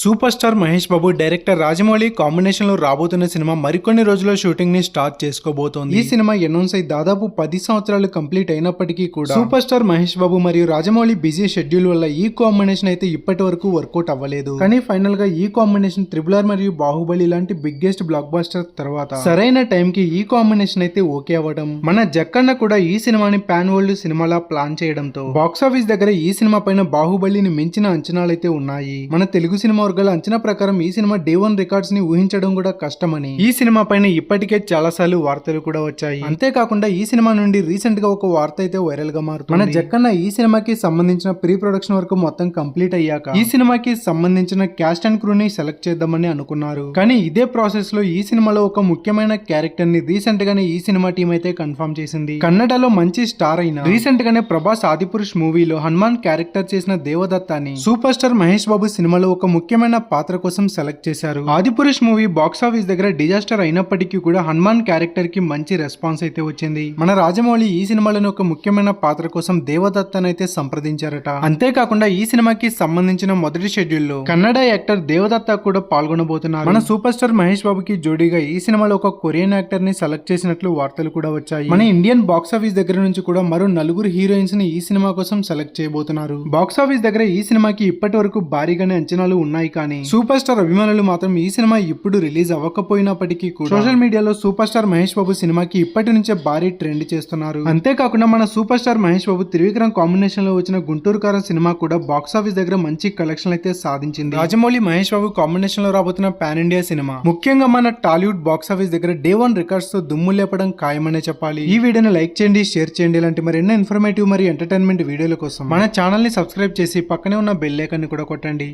Super star Mahesh Babu director Rajamouli కాంబినేషన్లో రాబోతున్న cinema మరికొన్ని రోజుల్లో షూటింగ్ని స్టార్ట్ చేసుకోబోతోంది. ఈ సినిమా అనౌన్స్ అయి దాదాపు పది సంవత్సరాలు కంప్లీట్ అయినప్పటికీ కూడా సూపర్ స్టార్ మహేష్ బాబు మరియు రాజమౌళి బిజీ షెడ్యూల్ వల్ల ఈ కాంబినేషన్ అయితే ఇప్పటి వరకు వర్కౌట్ అవ్వలేదు. కానీ ఫైనల్గా ఈ కాంబినేషన్ త్రిబుల్ ఆర్ మరియు బాహుబలి లాంటి బిగ్గెస్ట్ బ్లాక్ బాస్టర్ తర్వాత సరైన టైం కి ఈ కాంబినేషన్ అయితే ఓకే అవ్వడం మన జక్కన్న కూడా ఈ సినిమాని పాన్ వరల్డ్ సినిమాలా ప్లాన్ చేయడంతో. బాక్స్ ఆఫీస్ దగ్గర ఈ సినిమా పైన బాహుబలిని మించిన అంచనాలు అయితే ఉన్నాయి. మన తెలుగు సినిమా వర్గాల అంచనా ప్రకారం ఈ సినిమా డే వన్ రికార్డ్స్ని ఊహించడం కూడా కష్టమని. ఈ సినిమా పైన ఇప్పటికే చాలా సార్లు వార్తలు కూడా వచ్చాయి. అంతేకాకుండా ఈ సినిమా నుండి రీసెంట్గా ఒక వార్త అయితే వైరల్గా మారుతుంది. మన జక్కన్న ఈ సినిమాకి సంబంధించిన ప్రీ ప్రొడక్షన్ వరకు మొత్తం కంప్లీట్ అయ్యాక ఈ సినిమాకి సంబంధించిన క్యాస్ట్ అండ్ క్రూ ని సెలెక్ట్ చేద్దామని అనుకున్నారు. కానీ ఇదే ప్రాసెస్లో ఈ సినిమాలో ఒక ముఖ్యమైన క్యారెక్టర్ని రీసెంట్ గానే ఈ సినిమా టీం అయితే కన్ఫర్మ్ చేసింది. కన్నడలో మంచి స్టార్ అయిన రీసెంట్ గానే ప్రభాస్ ఆదిపురుష్ మూవీలో హనుమాన్ క్యారెక్టర్ చేసిన దేవదత్తాని సూపర్ స్టార్ మహేష్ బాబు సినిమాలో ఒక ముఖ్యమైన పాత్ర కోసం సెలెక్ట్ చేశారు. Adipurush movie box office disaster disaster అయినప్పటికీ కూడా హనుమాన్ క్యారెక్టర్కి మంచి రెస్పాన్స్ అయితే వచ్చింది. మన రాజమౌళి ఈ సినిమాలోని ఒక ముఖ్యమైన పాత్ర కోసం దేవదత్తన్ అయితే సంప్రదించారట. అంతేకాకుండా ఈ సినిమాకి సంబంధించిన మొదటి షెడ్యూల్లో కన్నడ యాక్టర్ దేవదత్త కూడా పాల్గొనబోతున్నారు. మన సూపర్ స్టార్ మహేష్ బాబుకి జోడీగా ఈ సినిమాలో ఒక కొరియన్ యాక్టర్ని సెలెక్ట్ చేసినట్లు వార్తలు కూడా వచ్చాయి. మన ఇండియన్ బాక్స్ ఆఫీస్ దగ్గర నుంచి కూడా మరో నలుగురు హీరోయిన్స్ని ఈ సినిమా కోసం సెలెక్ట్ చేయబోతున్నారు. బాక్స్ ఆఫీస్ దగ్గర ఈ సినిమాకి ఇప్పటి వరకు భారీగానే అంచనాలు ఉన్నాయి కానీ సూపర్ స్టార్ అభిమానులు మాత్రం ఈ సినిమా ఇప్పుడు రిలీజ్ అవ్వకపోయినప్పటికీ కూడా సోషల్ మీడియాలో సూపర్ స్టార్ మహేష్ బాబు సినిమాకి ఇప్పటి నుంచే భారీ ట్రెండ్ చేస్తున్నారు. అంతేకాకుండా మన సూపర్ స్టార్ మహేష్ బాబు త్రివిక్రమ్ కాంబినేషన్లో వచ్చిన గుంటూరు కారం సినిమా కూడా బాక్స్ ఆఫీస్ దగ్గర మంచి కలెక్షన్ అయితే సాధించింది. రాజమౌళి మహేష్ బాబు కాంబినేషన్లో రాబోతున్న పాన్ ఇండియా సినిమా. ముఖ్యంగా మన టాలీవుడ్ బాక్స్ ఆఫీస్ దగ్గర డే వన్ రికార్డ్స్తో దుమ్ము లేపడం ఖాయమనే చెప్పాలి. ఈ వీడియోని లైక్ చేయండి షేర్ చేయండి. ఇలాంటి మరెన్నో ఇన్ఫర్మేటివ్ మరియు ఎంటర్టైన్మెంట్ వీడియోల కోసం మన ఛానల్ని సబ్స్క్రైబ్ చేసి పక్కనే ఉన్న బెల్ ఐకాన్ని కూడా కొట్టండి.